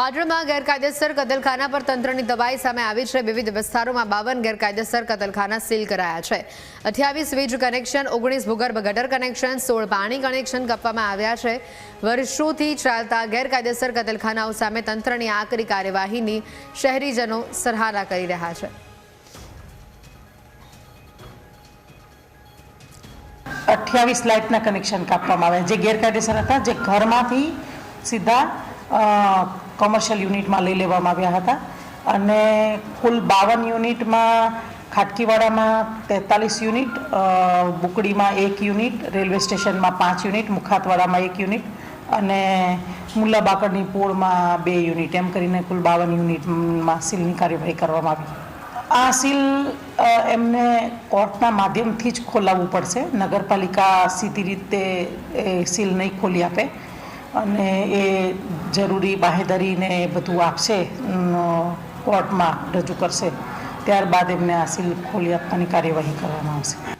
હાજરમાં ગેરકાયદેસર કતલખાના પર તંત્રની દબાઈ સામે આવી છે. વિવિધ વિસ્તારોમાં બાવન ગેરકાયદેસર કતલખાના સીલ કરાયા છે. અઠ્યાવીસ વીજ કનેક્શન, ઓગણીસ ભૂગર્ભ ગટર કનેક્શન, સોળ પાણી કનેક્શન કપવામાં આવ્યા છે. વર્ષોથી ચાલતા ગેરકાયદેસર કતલખાનાઓ સામે તંત્રની આકરી કાર્યવાહીની શહેરીજનો સરાહના કરી રહ્યા છે. અઠ્યાવીસ લાઇટના કનેક્શન કાપવામાં આવ્યા જે ગેરકાયદેસર હતા, જે ઘરમાંથી સીધા કોમર્શિયલ યુનિટમાં લઈ લેવામાં આવ્યા હતા. અને કુલ બાવન યુનિટમાં ખાટકીવાડામાં તેતાલીસ યુનિટ બુકડીમાં એક યુનિટ રેલવે સ્ટેશનમાં પાંચ યુનિટ મુખાતવાડામાં એક યુનિટ અને મુલ્લા બાકડની પોળમાં બે યુનિટ એમ કરીને કુલ બાવન યુનિટમાં સીલની કાર્યવાહી કરવામાં આવી. આ સીલ એમને કોર્ટના માધ્યમથી જ ખોલાવવું પડશે. નગરપાલિકા સીધી રીતે સીલ નહીં ખોલી આપે. અને એ જરૂરી બાહેધરીને બધું આપશે કોર્ટમાં રજૂ કરશે. ત્યારબાદ એમને આ સીલ ખોલી આપવાની કાર્યવાહી કરવામાં આવશે.